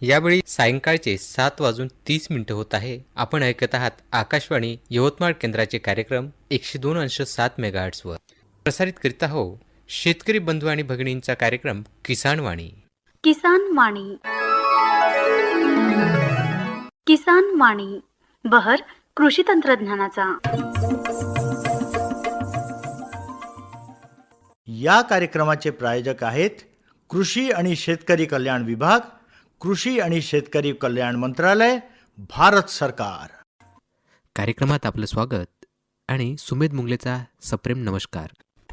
यावेळी सायंकाळचे सात वाजून तीस मिनिटं होत आहे. आपण ऐकत आहात आकाशवाणी यवतमाळ केंद्राचे कार्यक्रम एकशे दोन अंश सात मेगाहर्ट्सवर. प्रसारित करीत आहो शेतकरी बंधू आणि भगिनींचा कार्यक्रम किसानवाणी किसान वाणी. किसान वाणी बहर कृषी तंत्रज्ञानाचा. या कार्यक्रमाचे प्रायोजक आहेत कृषी आणि शेतकरी कल्याण विभाग कृषी आणि शेतकरी कल्याण मंत्रालय भारत सरकार. कार्यक्रमात आपलं स्वागत आणि सुमेध मुंगलेचा सप्रेम नमस्कार.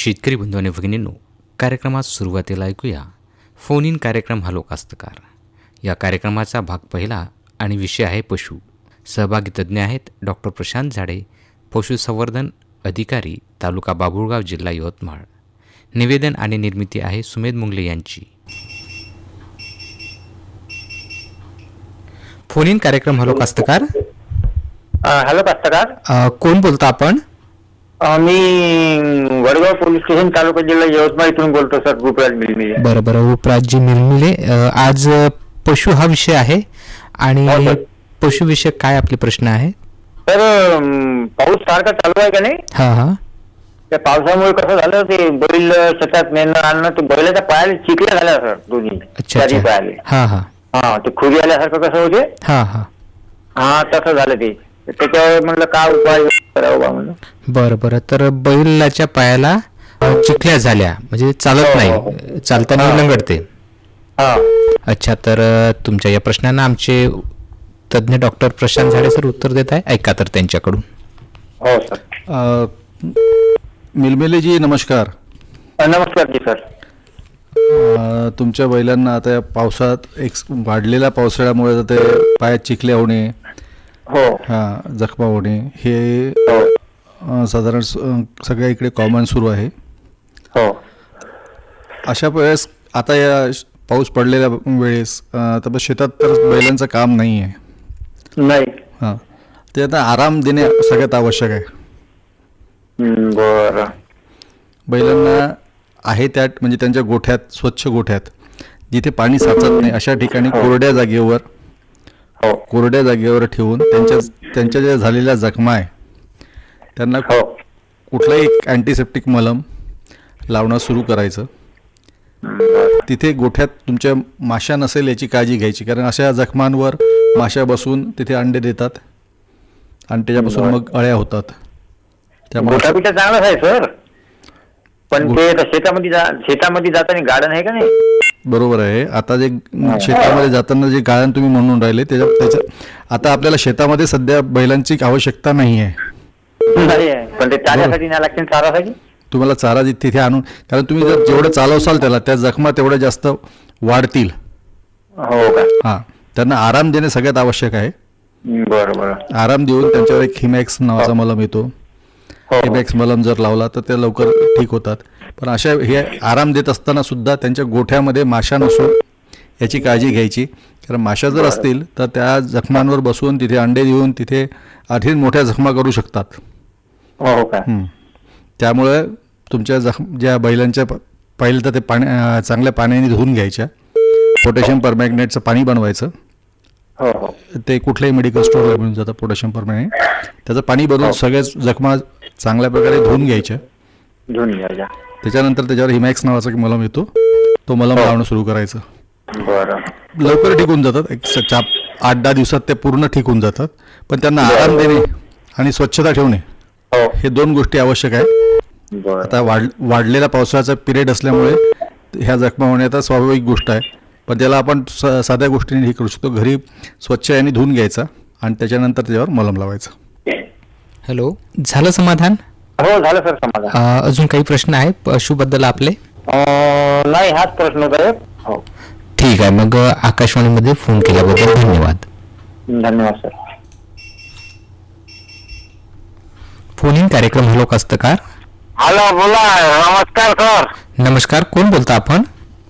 शेतकरी बंधू आणि भगिनींनो कार्यक्रमात सुरुवातीला ऐकूया. फोन इन कार्यक्रम हलो कास्तकार या कार्यक्रमाचा भाग पहिला आणि विषय आहे पशु. सहभागी तज्ज्ञ आहेत डॉक्टर प्रशांत झाडे पशुसंवर्धन अधिकारी तालुका बाबुळगाव जिल्हा यवतमाळ. निवेदन आणि निर्मिती आहे सुमेध मुंगले यांची. फोन इन कार्यक्रम हलो कास्तकार हॅलो कास्तकार कोण बोलता आपण? मी वडगाव पोलीस स्टेशन तालुका जिल्हा यवतमाळ इथून बोलतो सर गुपराज मिलमी बरं बरं मिलमिले अ, आज अ, पशु हा विषय आहे हो, आणि सर. पशुविषयक काय आपले प्रश्न आहे? तर पाऊस सारखा चालू आहे का नाही? हा हा. त्या पावसामुळे कसं झालं ते बैल शेतात नेणं आणणं ते बैलाच्या पायाला चिकल्या झाल्या सर दोन्ही. अच्छा चारी अच्छा. पायाले. हा हा. हा ते खुरी आल्यासारखं कसं होते? हा हा. हा तसं झालं ते. तर त्याच्यावर म्हणलं काय उपाय करावं बा म्हणलं बरं बरं. तर बैलाच्या पायाला चिखल्या झाल्या. म्हणजे चालत हो, नाही. हो. चालताना हा. लंगडते. हा. अच्छा तर तुमच्या या प्रश्नांना आमचे तज्ज्ञ डॉक्टर प्रशांत झाडे सर उत्तर देत आहे. ऐका तर त्यांच्याकडून. हो सर. अ, मिलमिलेजी नमस्कार. अ, नमस्कार जी सर. अ, तुमच्या बैलांना आता या पावसात एक वाढलेल्या पावसाळ्यामुळे आता ते पायात चिखले होणे हो. हां जखमा होणे. हे हो. अ, साधारण स- अ, सगळ्या इकडे कॉमन सुरू आहे. हो. अशा वेळेस आता या श- पाऊस पडलेल्या वेळेस अ, शेतात तर बैलांचं काम नाही आहे नाही. हां. ते आता आराम देणे सगळ्यात आवश्यक आहे. हम्म, बरं. बैलांना आहे त्या म्हणजे त्यांच्या गोठ्यात स्वच्छ गोठ्यात जिथे पाणी साचत नाही अशा ठिकाणी कोरड्या जागेवर हो कोरड्या जागेवर ठेवून त्यांच्या त्यांच्या ज्या झालेल्या जखमा आहे त्यांना हो. कुठलाही अँटीसेप्टिक मलम लावणं सुरू करायचं. तिथे गोठ्यात तुमच्या माशा नसेल याची काळजी घ्यायची कारण अशा जखमांवर माशा बसून तिथे अंडे देतात आणि त्याच्यापासून मग अळ्या होतात. त्यामुळे गोठा बिटा चांगलाच आहे सर. पण ते आता शेतामध्ये जा शेतामध्ये जाताना गार्डन आहे का नाही? बरोबर आहे. आता जे शेतामध्ये जाताना जे गाळण तुम्ही म्हणून राहिले त्याच्या त्याच्या आता आपल्याला शेतामध्ये सध्या बैलांची आवश्यकता नाही आहे नाही आहे. पण ते चाऱ्यासाठी नाही लागते ना चारासाठी तुम्हाला चारा तिथे आणून कारण तुम्ही जर जेवढं चालवसाल त्याला त्या जखमा तेवढ्या जास्त वाढतील. हो का? हां. त्यांना आराम देणे सगळ्यात आवश्यक आहे. बरं बरं. आराम देऊन त्यांच्यावर एक हिमॅक्स नावाचा मलम येतो. हो. हिमॅक्स मलम जर लावला तर ते लवकर ठीक होतात. पण अशा हे आराम देत असताना सुद्धा त्यांच्या गोठ्यामध्ये माशा नसो याची काळजी घ्यायची. कारण माशा जर असतील तर त्या जखमांवर बसून तिथे अंडे देऊन तिथे आणखी मोठ्या जखमा करू शकतात. हो हं. त्यामुळे तुमच्या जखम ज्या बैलांच्या पहिलं तर ते पाण्या चांगल्या पाण्याने धुवून घ्यायच्या. पोटॅशियम परमॅग्नेटचं पाणी बनवायचं. हो हो. ते कुठल्याही मेडिकल स्टोअरला मिळून जातं पोटॅशियम परमॅग्नेट. त्याचं पाणी बनवून सगळ्याच जखमा चांगल्या प्रकारे धुवून घ्यायच्या. धुवून घ्यायच्या. त्याच्यानंतर त्याच्यावर हिमॅक्स नावाचा एक मलम येतो. तो मलम लावणं सुरू करायचं. बरं. लवकर ठीक होऊन जातात. एक स- चार आठ दहा दिवसात ते पूर्ण ठीक होऊन जातात. पण त्यांना आराम देणे आणि स्वच्छता ठेवणे हो. हे दोन गोष्टी आवश्यक आहे बरं. आता वाढ वाढलेला पावसाळ्याचा पिरियड असल्यामुळे ह्या जखमा होणे आता स्वाभाविक गोष्ट आहे. पण त्याला आपण स साध्या गोष्टीने हे करू शकतो. घरी स्वच्छ याने धुवून घ्यायचा आणि त्याच्यानंतर त्याच्यावर मलम लावायचं. हॅलो झालं समाधान? हो झालं सर समाधान. अ, अजून काही प्रश्न आहे पशुबद्दल आपले? अं, नाही हाच प्रश्न होता एक. हो. ठीक आहे मग अ, आकाशवाणीमध्ये फोन केल्याबद्दल धन्यवाद. धन्यवाद सर. फोन इन कार्यक्रम हॅलो कास्तकार हॅलो बोला नमस्कार सर. नमस्कार कोण बोलता आपण?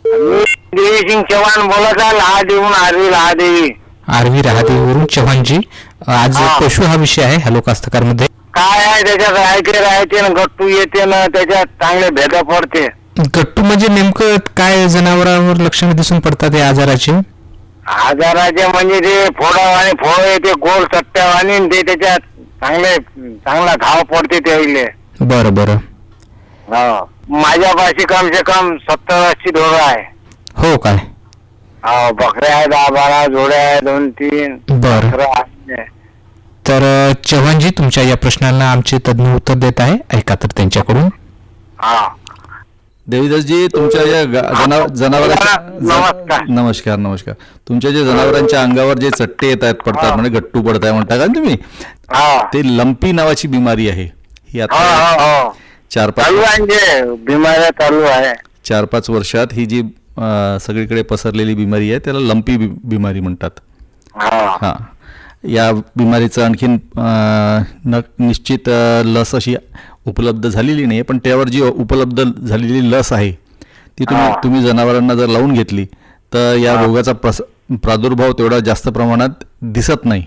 मी देवी सिंग चव्हाण बोलत आहे लहादेवून आरवी लहादेवी. आरवी रहादेवरून चव्हाणजी. आज हा. पशु हा विषय आहे हॅलो कास्तकारमध्ये काय आहे त्याच्यात? राहते राहते ना गट्टू येते ना त्याच्यात चांगले भेद पडते. गट्टू म्हणजे नेमकं काय जनावरांवर लक्षणे दिसून पडतात या आजाराचे? आजाराचे म्हणजे ते फोडावाने फोड येते गोल सट्ट्यावाने आणि ते त्याच्यात चांगले चांगला घाव पडते त्याईले बरं बरं. हो. माझ्यापाशी कम से कम सत्तर ऐंशी ढोरं आहे. हो काय? हो बकऱ्या आहे दहा बारा जोड्या आहे दोन तीन बरं. बकरं आहे. तर चव्हाणजी तुमच्या या प्रश्नांना आमचे तज्ञ उत्तर देत आहे. ऐका तर त्यांच्याकडून. हा. देवीदासजी तुमच्या या गा- जना जनावरांच्या नमस्कार. नमस्कार तुमच्या जे जनावरांच्या अंगावर जे चट्टे येत आहेत पडतात म्हणजे गट्टू पडताय म्हणता का तुम्ही? ते लंपी नावाची बिमारी आहे. ही हो आता चार पाच चालू आहे जे बिमाऱ्या चालू आहे. चार पाच वर्षात ही जी सगळीकडे पसरलेली बिमारी आहे त्याला लंपी बिमारी म्हणतात. हा. हां. या बिमारीचं आणखीन न निश्चित लस अशी उपलब्ध झालेली नाही पण त्यावर जी उपलब्ध झालेली लस आहे ती तुम्ही. तुम्ही जनावरांना जर लावून घेतली तर या रोगाचा प्रस प्रादुर्भाव तेवढा जास्त प्रमाणात दिसत नाही.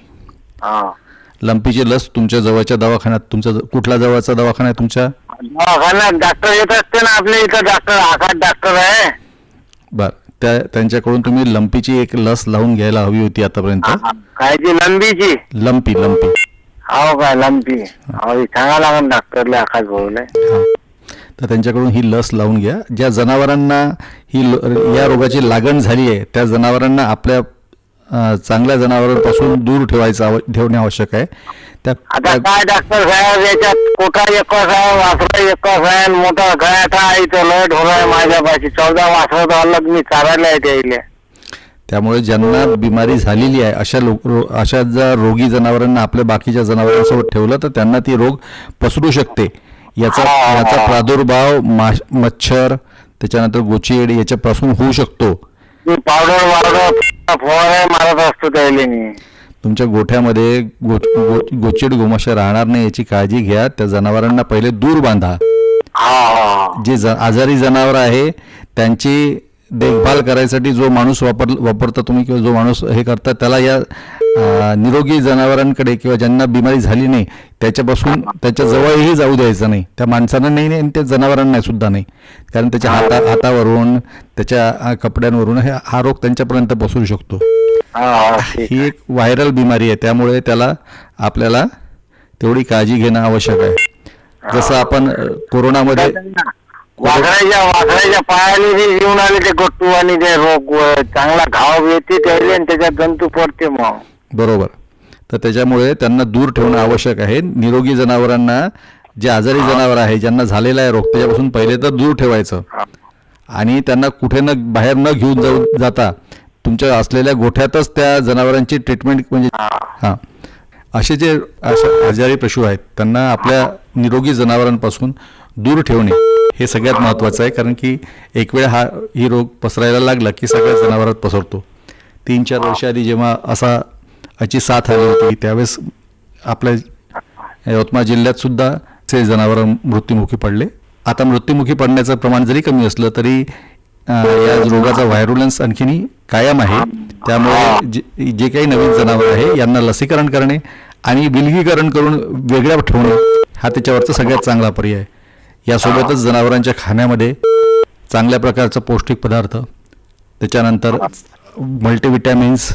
लंपीची लस तुमच्या जवळच्या दवाखान्यात तुमचा कुठला जवळचा दवाखाना आहे तुमच्या? दवाखान्यात डॉक्टर येत असते ना आपल्या इथं डॉक्टर आकाश डॉक्टर आहे. बर. त्या त्यांच्याकडून तुम्ही लंपीची एक लस लावून घ्यायला हवी होती आतापर्यंत. कायची लंबीची? Lumpy lumpy. हो काय लंबी हो. सांगा लागेल डॉक्टरला आकाश हां. तर त्यांच्याकडून ही लस लावून घ्या. ज्या जनावरांना ही लो- या रोगाची लागण झाली आहे त्या जनावरांना आपल्या चांगल्या जनावरांपासून दूर ठेवायचं ठेवणे आवश्यक आहे. त्या आता काय डॉक्टर साहेब याच्यात कोटा एकच आहे वासरा एकच आहे मोठा गळ्यात आहे इथं लय ढोर आहे माझ्यापाशी. चौदा वासरा तर अलग मी चारायला आहे त्याईले त्यामुळे ज्यांना बिमारी झालेली आहे अशा लोक रो- अशा जर रोगी जनावरांना आपल्या बाकीच्या जनावरांसोबत ठेवलं तर त्यांना ती रोग पसरू शकते. याचा. याचा प्रादुर्भाव मच्छर त्याच्यानंतर गोचीड याच्यापासून होऊ शकतो. पावडर वावडर फवारे मारत असतो त्याईले मी तुमच्या गोठ्यामध्ये गो गो गोचिड गोमाशा राहणार नाही याची काळजी घ्या त्या जनावरांना पहिले दूर बांधा. हा हा. जे ज आजारी जनावर आहे त्यांची देखभाल करायसाठी जो माणूस वापर वापरता तुम्ही किंवा जो माणूस हे करता त्याला या निरोगी जनावरांकडे किंवा ज्यांना बिमारी झाली नाही त्याच्यापासून त्याच्या जवळही जाऊ द्यायचं नाही. त्या माणसांना नाही नाही आणि त्या जनावरांना सुद्धा नाही. कारण त्याच्या हाता हातावरून त्याच्या कपड्यांवरून हे हा रोग त्यांच्यापर्यंत पसरू शकतो. हा एक व्हायरल बिमारी आहे. त्यामुळे त्याला आपल्याला तेवढी काळजी घेणं आवश्यक आहे. जसं आपण कोरोनामध्ये वासराच्या वासराच्या पायाला जे येऊन आले ते गट्टू आणि ते रोग चांगला घाव येते त्याले आणि त्याच्यात जंतू पडते मग. बरोबर. तर त्याच्यामुळे त्यांना दूर ठेवणं आवश्यक आहे. निरोगी जनावरांना जे आजारी जनावर आहे ज्यांना झालेला आहे रोग त्याच्यापासून पहिले तर दूर ठेवायचं. आणि त्यांना कुठे न बाहेर न घेऊन जाऊ जाता तुमच्या असलेल्या गोठ्यातच त्या जनावरांची ट्रीटमेंट म्हणजे हां. असे जे आजारी पशु आहेत त्यांना आपल्या निरोगी जनावरांपासून दूर ठेवणे हे सगळ्यात महत्त्वाचं आहे कारण की एक वेळ हा ही रोग पसरायला लागला की सगळ्या जनावरात पसरतो. तीन चार वर्ष आधी जेव्हा असा याची साथ आली होती त्यावेळेस आपल्या यवतमाळ जिल्ह्यात सुद्धा ते जनावर मृत्युमुखी पडले. आता मृत्युमुखी पडण्याचं प्रमाण जरी कमी असलं तरी या रोगाचा व्हायरुलन्स आणखीनही कायम आहे. त्यामुळे जे जे काही नवीन जनावर आहे यांना लसीकरण करणे आणि विलगीकरण करून वेगळ्या ठेवणे हा त्याच्यावरचा सगळ्यात चांगला पर्याय आहे. यासोबतच जनावरांच्या खाण्यामध्ये चांगल्या प्रकारचं पौष्टिक पदार्थ त्याच्यानंतर मल्टीविटॅमिन्स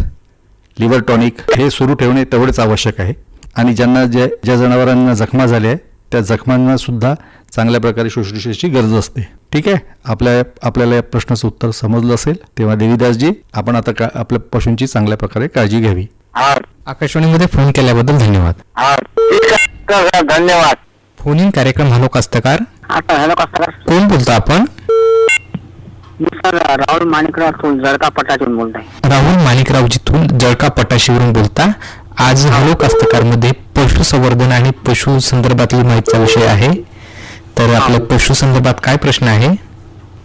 लिव्हर टॉनिक हे सुरू ठेवणे तेवढेच आवश्यक आहे. आणि ज्यांना जे ज्या जनावरांना जखमा झाल्या आहे त्या जखमांना सुद्धा चांगल्या प्रकारे शुश्रूषेची गरज असते. ठीक आहे? आपल्या आपल्याला या प्रश्नाचं उत्तर समजलं असेल तेव्हा देवीदासजी आपण आता का आपल्या पशूंची चांगल्या प्रकारे काळजी घ्यावी. हा आकाशवाणीमध्ये फोन केल्याबद्दल धन्यवाद. हा धन्यवाद. फोन इन कार्यक्रम हॅलो कास्तकार आता हॅलो सर कोण बोलतो आपण? मी सर राहुल माणिकराव जळका पटातून बोलतोय. राहुल माणिकराव जिथून जळका पटाशीवरून बोलता आज हॅलो कास्तकारमध्ये पशुसंवर्धन आणि पशु संदर्भातली माहितीचा विषय आहे. तर आपल्या पशु संदर्भात काय प्रश्न आहे?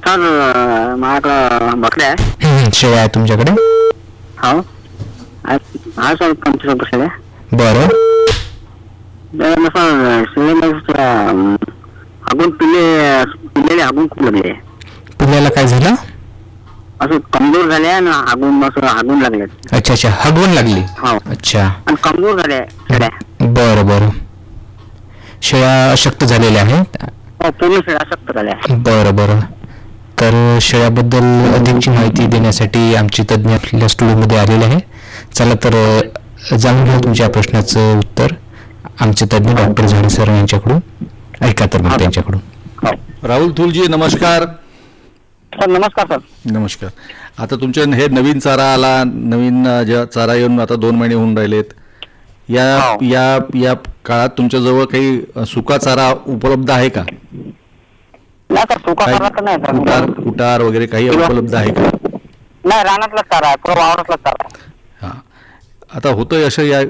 सर माझ्याकडं बकऱ्या आहे. शेळ्या आहे तुमच्याकडे. हो. हा सर पंचवीस शेळ्या बरं. सर शेळीमध्ये हागून पिल्ले पिल्लेले हागून खूप लागले पुण्याला काय झालं असं कमजोर झाले आणि हागून असं हागून लागले अच्छा अच्छा हगवण लागली हो अच्छा आणि कमजोर झाले शेळ्या बरं बरं. शेळ्या अशक्त झालेल्या आहेत हो पूर्ण शेळ्या सक्त झाल्या बरं बरं. तर शेळ्याबद्दल अधिकची माहिती देण्यासाठी आमचे तज्ज्ञ आपल्या स्टुडिओमध्ये आलेले आहे. चला तर अ, जाणून घेऊ तुमच्या प्रश्नाचं उत्तर. आमचे तज्ज्ञ डॉक्टर झाडे सर यांच्याकडून. ऐका तर मग त्यांच्याकडून. राहुल थुलजी नमस्कार. सर नमस्कार सर. नमस्कार. आता तुमच्या हे नवीन चारा आला नवीन अ, ज्या चारा येऊन आता दोन महिने होऊन राहिलेत. या हो. या या काळात तुमच्याजवळ काही अ, सुका चारा उपलब्ध आहे का? नाही सर सुका काही चारा तर नाही सर. कुटार कुटार वगैरे काही उपलब्ध आहे का? नाही रानातला चारा आहे पुरा वावरातला चारा आहे. आता होतं असं या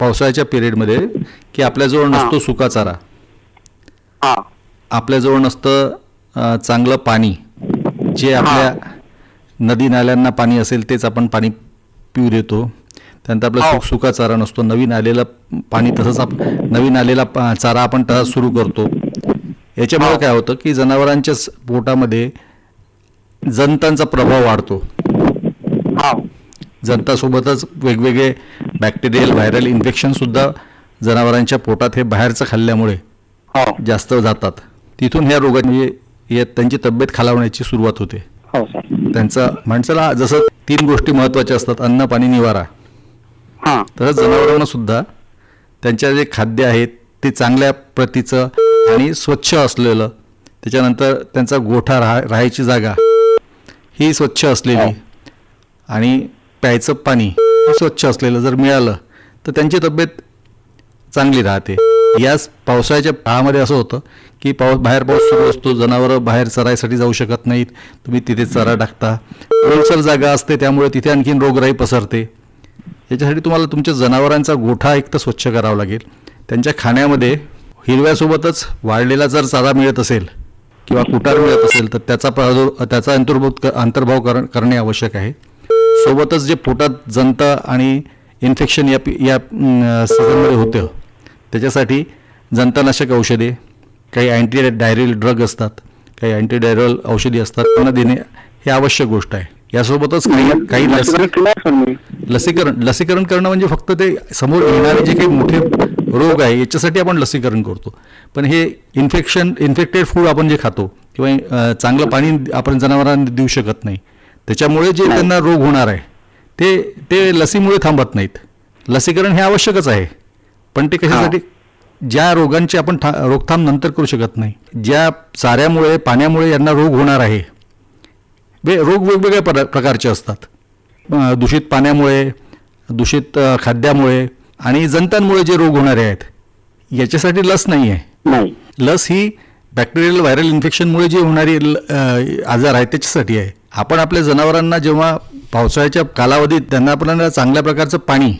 पावसाळ्याच्या पिरियडमध्ये की आपल्याजवळ नसतो सुका चारा. हा. आपल्याजवळ नसतं चांगलं पाणी. जे आपल्या नदी नाल्यांना पाणी असेल तेच आपण पाणी पिऊ देतो. त्यानंतर आपला हो. सुक सुका चारा नसतो. नवीन आलेलं पाणी तसंच आप नवीन आलेला चारा आपण तसाच सुरू करतो. याच्यामुळे काय होतं की जनावरांच्या पोटामध्ये जंतांचा प्रभाव वाढतो. हा. जंतासोबतच वेगवेगळे बॅक्टेरियल व्हायरल इन्फेक्शनसुद्धा जनावरांच्या पोटात हे बाहेरचं खाल्ल्यामुळे हो. जास्त जातात. तिथून ह्या या त्यांची तब्येत खालावण्याची सुरुवात होते. हो त्यांचा माणसाला जसं तीन गोष्टी महत्त्वाच्या असतात अन्न पाणी निवारा. हा. तसंच जनावरांना सुद्धा त्यांच्या जे खाद्य आहेत ते चांगल्या प्रतीचं आणि स्वच्छ असलेलं त्याच्यानंतर त्यांचा गोठा राहा राहायची जागा ही स्वच्छ असलेली आणि प्यायचं पाणी स्वच्छ असलेलं जर मिळालं तर त्यांची तब्येत चांगली राहते. याच पावसाळ्याच्या काळामध्ये असं होतं की पाऊस बाहेर पाऊस सुरू असतो जनावरं बाहेर चरायसाठी जाऊ शकत नाहीत तुम्ही तिथे चरा टाकता. ओलसर जागा असते त्यामुळे तिथे आणखीन रोगराई पसरते. याच्यासाठी तुम्हाला तुमच्या जनावरांचा गोठा एक तर स्वच्छ करावा लागेल. त्यांच्या खाण्यामध्ये हिरव्यासोबतच वाढलेला जर चारा मिळत असेल किंवा कुटार मिळत असेल तर त्याचा प्रादुर् त्याचा अंतर्भूत क अंतर्भाव कर करणे आवश्यक आहे. सोबतच जे पोटात जंत आणि इन्फेक्शन या पि- या सीझनमध्ये होतं त्याच्यासाठी जंतनाशक औषधे काही अँटी डायरल ड्रग असतात काही अँटी डायरल औषधी असतात त्यांना देणे हे आवश्यक गोष्ट आहे. यासोबतच काही काही लस लसीकरण लसीकरण करणं म्हणजे फक्त ते समोर येणारे जे काही मोठे रोग आहे याच्यासाठी आपण लसीकरण करतो. पण हे इन्फेक्शन इन्फेक्टेड फूड आपण जे खातो किंवा चांगलं पाणी आपण जनावरांना देऊ शकत नाही. त्याच्यामुळे जे त्यांना रोग होणार आहे ते ते लसीमुळे थांबत नाहीत. लसीकरण हे आवश्यकच आहे. पण ते कशासाठी? ज्या रोगांची आपण था रोकथाम नंतर करू शकत नाही ज्या चाऱ्यामुळे पाण्यामुळे यांना रोग होणार आहे वे रोग वेगवेगळ्या प्र प्रकारचे असतात. दूषित पाण्यामुळे दूषित खाद्यामुळे आणि जंतांमुळे जे रोग होणारे आहेत याच्यासाठी लस नाही आहे. लस ही बॅक्टेरियल व्हायरल इन्फेक्शनमुळे जे होणारी आजार आहे त्याच्यासाठी आहे. आपण आपल्या जनावरांना जेव्हा पावसाळ्याच्या कालावधीत त्यांना आपल्याला चांगल्या प्रकारचं पाणी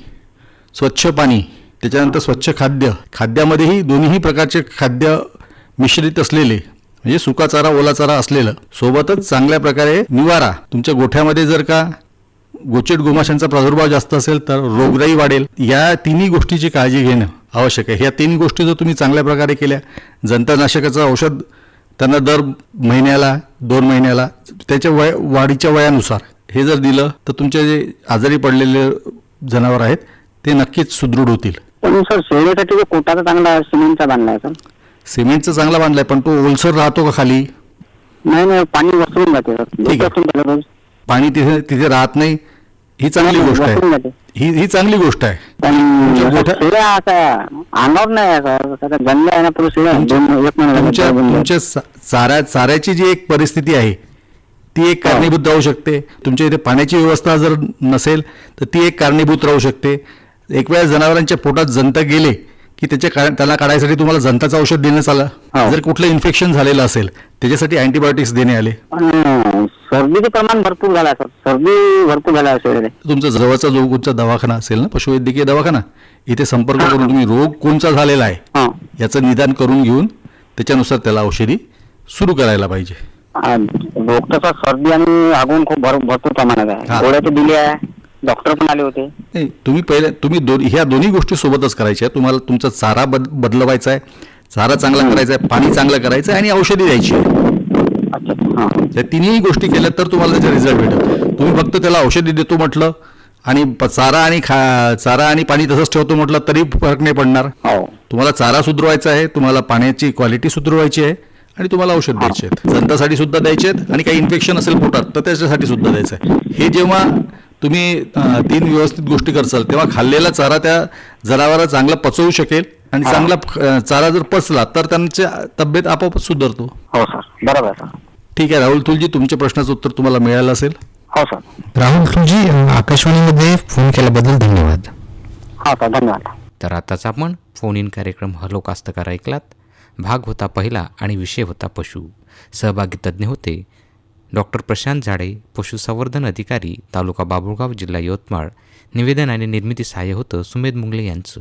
स्वच्छ पाणी त्याच्यानंतर स्वच्छ खाद्य खाद्यामध्येही दोन्हीही प्रकारचे खाद्य मिश्रित असलेले म्हणजे सुका चारा ओला चारा असलेलं सोबतच चांगल्या प्रकारे निवारा. तुमच्या गोठ्यामध्ये जर का गोचेट गोमाशांचा प्रादुर्भाव जास्त असेल तर रोगराई वाढेल. या तिन्ही गोष्टीची काळजी घेणं आवश्यक आहे. ह्या तीन गोष्टी जर तुम्ही चांगल्या प्रकारे केल्या जंतनाशकाचं औषध त्यांना दर महिन्याला दोन महिन्याला त्याच्या वय वाढीच्या वयानुसार हे जर दिलं तर तुमचे जे आजारी पडलेले जनावर आहेत ते नक्कीच सुदृढ होतील. पण सर जो कोटाचा चांगला सिमेंटचा बांधला आहे सर. सिमेंटचा चांगला बांधलाय पण तो ओलसर राहतो का खाली? नाही नाही पाणी वसरून जाते. पाणी तिथे तिथे राहत नाही ही चांगली गोष्ट आहे. ही ही चांगली गोष्ट आहे. नाही ना तुमच्या चारा चाऱ्याची जी एक परिस्थिती आहे ती एक कारणीभूत राहू शकते. तुमच्या इथे पाण्याची व्यवस्था जर नसेल तर ती एक कारणीभूत राहू शकते. एक वेळा जनावरांच्या पोटात जंत गेले की त्याच्या त्याला काढायसाठी तुम्हाला जंताचं औषध देण्यात आलं. हो. जर कुठलं इन्फेक्शन झालेलं असेल त्याच्यासाठी अँटीबायोटिक्स देणे आले. सर्दीचं प्रमाण भरपूर झालं सर सर्दी भरपूर झाला असेल तुमचा जवळचा जो कोणचा दवाखाना असेल ना पशुवैद्यकीय दवाखाना इथे संपर्क करून तुम्ही रोग कोणचा झालेला आहे याचं निदान करून घेऊन त्याच्यानुसार त्याला औषधी सुरू करायला पाहिजे. रोग तसा सर्दी आणि आगून खूप भर भरपूर प्रमाणात. आहे. गोळ्या तर दिल्या आहे. डॉक्टर पण आले होते. नाही तुम्ही पहिले तुम्ही दोन ह्या दोन्ही गोष्टी सोबतच करायच्या. तुम्हाला तुमचा चारा बद बदलवायचा आहे चारा चांगला करायचा आहे पाणी चांगलं करायचं आहे आणि औषधी द्यायची आहे. हा त्या तिन्ही गोष्टी केल्या तर तुम्हाला त्याचा रिझल्ट भेटेल. तुम्ही फक्त त्याला औषधी देतो म्हटलं आणि प- चारा आणि खा चारा आणि पाणी तसंच ठेवतो म्हटलं तरी फरक नाही पडणार. हो. तुम्हाला चारा सुधारवायचा आहे तुम्हाला पाण्याची क्वालिटी सुधारवायची आहे आणि तुम्हाला औषध द्यायचे आहेत. जंतासाठी सुद्धा द्यायचे आहेत आणि काही इन्फेक्शन असेल पोटात तर त्याच्यासाठी सुद्धा द्यायचं आहे. हे जेव्हा तुम्ही अं, तीन व्यवस्थित गोष्टी करसाल तेव्हा खाल्लेला चारा त्या जनावरा चांगला पचवू शकेल आणि चांगला चारा जर पचला तर त्यांची तब्येत आपोआपच सुधारतो. हो सर. बरोबर सर. ठीक आहे राहुल तुलजी तुमच्या प्रश्नाचं उत्तर तुम्हाला मिळालं असेल. हो सर. राहुल तुझी आकाशवाणीमध्ये फोन केल्याबद्दल धन्यवाद. हो सर. धन्यवाद. तर आताच आपण फोन इन कार्यक्रम हलो कास्तकार ऐकलात. भाग होता पहिला आणि विषय होता पशु. सहभागी तज्ज्ञ होते डॉक्टर प्रशांत झाडे पशुसंवर्धन अधिकारी तालुका बाबुळगाव जिल्हा यवतमाळ. निवेदन आणि निर्मिती सहाय्य होतं सुमेध मुंगले यांचं.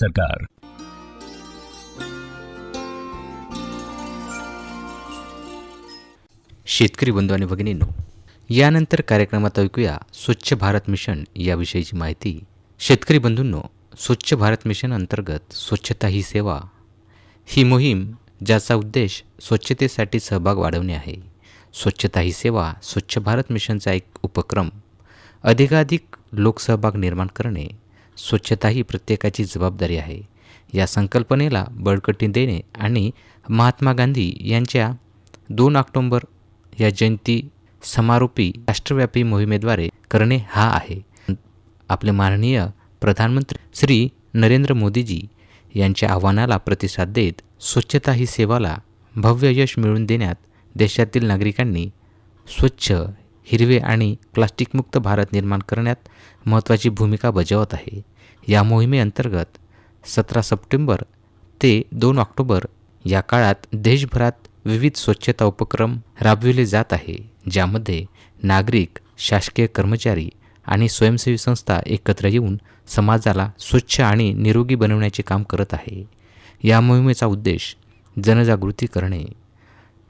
सरकार. शेतकरी बंधू आणि भगिनींनो यानंतर कार्यक्रमात ऐकूया स्वच्छ भारत मिशन याविषयीची माहिती. शेतकरी बंधूंनो स्वच्छ भारत मिशन अंतर्गत स्वच्छता ही सेवा ही मोहीम ज्याचा उद्देश स्वच्छतेसाठी सहभाग वाढवणे आहे. स्वच्छता ही सेवा स्वच्छ भारत मिशनचा एक उपक्रम अधिकाधिक लोकसहभाग निर्माण करणे स्वच्छता ही प्रत्येकाची जबाबदारी आहे. या संकल्पनेला बळकटी देणे आणि महात्मा गांधी यांच्या दोन ऑक्टोंबर या जयंती समारोपी राष्ट्रव्यापी मोहिमेद्वारे करणे हा आहे. आपले माननीय प्रधानमंत्री श्री नरेंद्र मोदीजी यांच्या आव्हानाला प्रतिसाद देत स्वच्छता ही सेवाला भव्य यश मिळवून देण्यात देशातील नागरिकांनी स्वच्छ हिरवे आणि प्लास्टिकमुक्त भारत निर्माण करण्यात महत्त्वाची भूमिका बजावत आहे. या मोहिमेअंतर्गत सतरा सप्टेंबर ते दोन ऑक्टोबर या काळात देशभरात विविध स्वच्छता उपक्रम राबविले जात आहे ज्यामध्ये नागरिक शासकीय कर्मचारी आणि स्वयंसेवी संस्था एकत्र येऊन समाजाला स्वच्छ आणि निरोगी बनवण्याचे काम करत आहे. या मोहिमेचा उद्देश जनजागृती करणे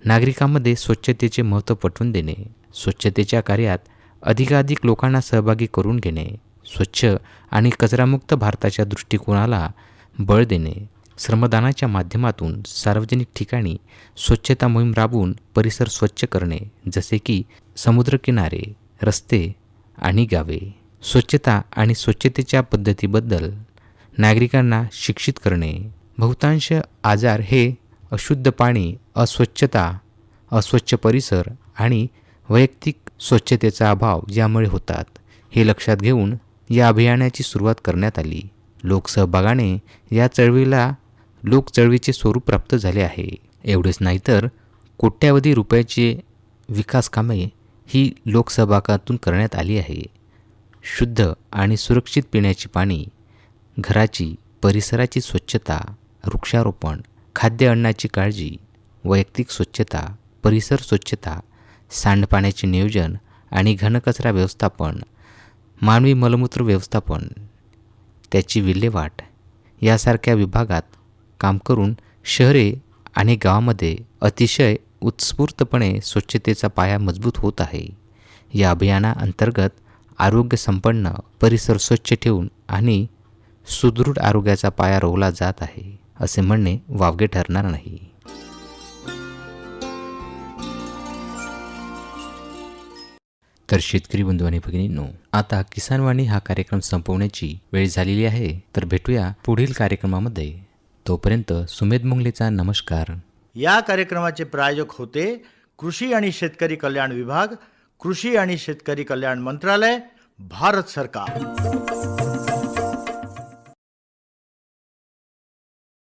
नागरिकांमध्ये स्वच्छतेचे महत्त्व पटवून देणे स्वच्छतेच्या कार्यात अधिकाधिक लोकांना सहभागी करून घेणे स्वच्छ आणि कचरामुक्त भारताच्या दृष्टिकोनाला बळ देणे. श्रमदानाच्या माध्यमातून सार्वजनिक ठिकाणी स्वच्छता मोहीम राबवून परिसर स्वच्छ करणे जसे की समुद्रकिनारे रस्ते आणि गावे. स्वच्छता आणि स्वच्छतेच्या पद्धतीबद्दल नागरिकांना शिक्षित करणे. बहुतांश आजार हे अशुद्ध पाणी अस्वच्छता अस्वच्छ परिसर आणि वैयक्तिक स्वच्छतेचा अभाव यामुळे होतात हे लक्षात घेऊन या अभियानाची सुरुवात करण्यात आली. लोकसहभागाने या चळवळीला लोकचळवळीचे स्वरूप प्राप्त झाले आहे. एवढेच नाही तर कोट्यावधी रुपयाचे विकास कामे ही लोकसहभागातून करण्यात आली आहे. शुद्ध आणि सुरक्षित पिण्याची पाणी घराची परिसराची स्वच्छता वृक्षारोपण खाद्य अन्नाची काळजी वैयक्तिक स्वच्छता परिसर स्वच्छता सांडपाण्याचे नियोजन आणि घनकचरा व्यवस्थापन मानवी मलमूत्र व्यवस्थापन त्याची विल्हेवाट यासारख्या विभागात काम करून शहरे आणि गावामध्ये अतिशय उत्स्फूर्तपणे स्वच्छतेचा पाया मजबूत होत आहे. या अभियानाअंतर्गत आरोग्यसंपन्न परिसर स्वच्छ ठेवून आणि सुदृढ आरोग्याचा पाया रोवला जात आहे असे म्हणणे वावगे ठरणार नाही. तर शेतकरी बंधू आणि भगिनींनो आता किसानवाणी हा कार्यक्रम संपवण्याची वेळ झालेली आहे. तर भेटूया पुढील कार्यक्रमामध्ये. तोपर्यंत सुमेध मुंगलेचा नमस्कार. या कार्यक्रमाचे प्रायोजक होते कृषी आणि शेतकरी कल्याण विभाग कृषी आणि शेतकरी कल्याण मंत्रालय भारत सरकार.